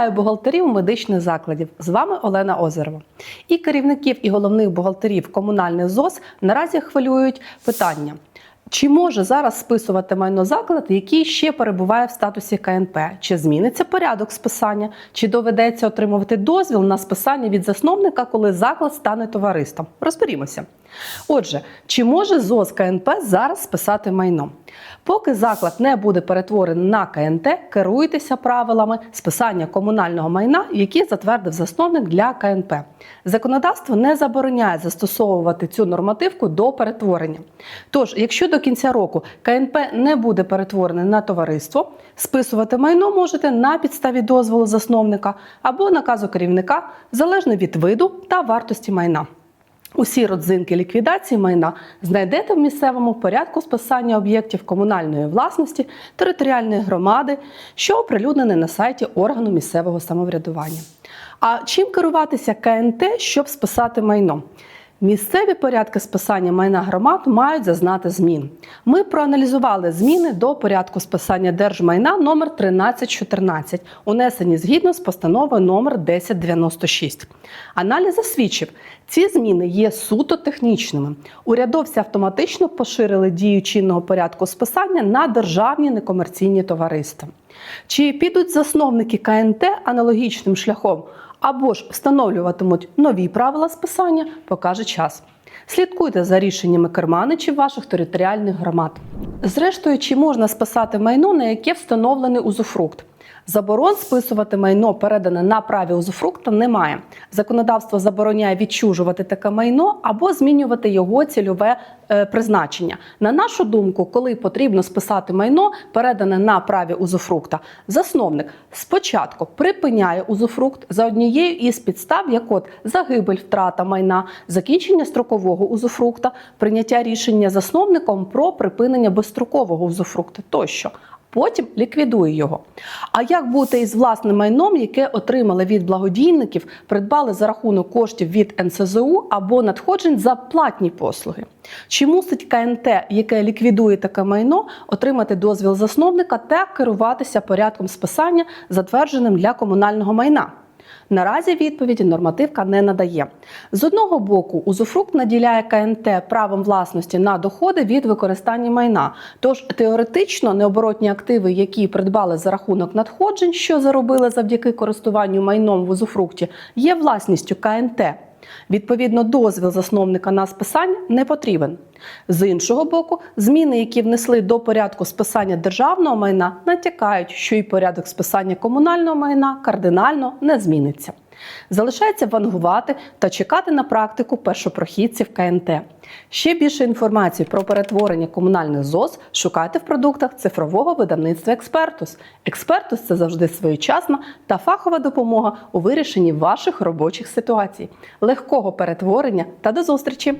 Вітаю бухгалтерів медичних закладів. З вами Олена Озерова. І керівників і головних бухгалтерів комунальних ЗОЗ наразі хвилюють питання. Чи може зараз списувати майно заклад, який ще перебуває в статусі КНП? Чи зміниться порядок списання? Чи доведеться отримувати дозвіл на списання від засновника, коли заклад стане товариством? Розберімося. Отже, чи може ЗОЗ КНП зараз списати майно? Поки заклад не буде перетворений на КНТ, керуйтеся правилами списання комунального майна, які затвердив засновник для КНП. Законодавство не забороняє застосовувати цю нормативку до перетворення. Тож, якщо до кінця року КНП не буде перетворене на товариство, списувати майно можете на підставі дозволу засновника або наказу керівника, залежно від виду та вартості майна. Усі родзинки ліквідації майна знайдете в місцевому порядку списання об'єктів комунальної власності територіальної громади, що оприлюднене на сайті органу місцевого самоврядування. А чим керуватися КНТ, щоб списати майно? Місцеві порядки списання майна громад мають зазнати змін. Ми проаналізували зміни до порядку списання держмайна номер 1314, унесені згідно з постановою номер 1096. Аналіз засвідчив, ці зміни є суто технічними. Урядовці автоматично поширили дію чинного порядку списання на державні некомерційні товариства. Чи підуть засновники КНТ аналогічним шляхом? Або ж встановлюватимуть нові правила списання, покаже час. Слідкуйте за рішеннями керманичів ваших територіальних громад. Зрештою, чи можна списати майно, на яке встановлений узуфрукт? Заборон списувати майно, передане на праві узуфрукта, немає. Законодавство забороняє відчужувати таке майно або змінювати його цільове е, призначення. На нашу думку, коли потрібно списати майно, передане на праві узуфрукта, засновник спочатку припиняє узуфрукт за однією із підстав, як от загибель, втрата майна, закінчення строкового узуфрукта, прийняття рішення засновником про припинення безстрокового узуфрукта тощо потім ліквідує його. А як бути із власним майном, яке отримали від благодійників, придбали за рахунок коштів від НСЗУ або надходжень за платні послуги? Чи мусить КНТ, яке ліквідує таке майно, отримати дозвіл засновника та керуватися порядком списання, затвердженим для комунального майна? Наразі відповіді нормативка не надає. З одного боку, узуфрукт наділяє КНТ правом власності на доходи від використання майна. Тож теоретично необоротні активи, які придбали за рахунок надходжень, що заробили завдяки користуванню майном в узуфрукті, є власністю КНТ. Відповідно, дозвіл засновника на списання не потрібен. З іншого боку, зміни, які внесли до порядку списання державного майна, натякають, що і порядок списання комунального майна кардинально не зміниться. Залишається вангувати та чекати на практику першопрохідців КНТ. Ще більше інформації про перетворення комунальних ЗОЗ шукайте в продуктах цифрового видавництва Експертус. Експертус це завжди своєчасна та фахова допомога у вирішенні ваших робочих ситуацій, легкого перетворення та до зустрічі!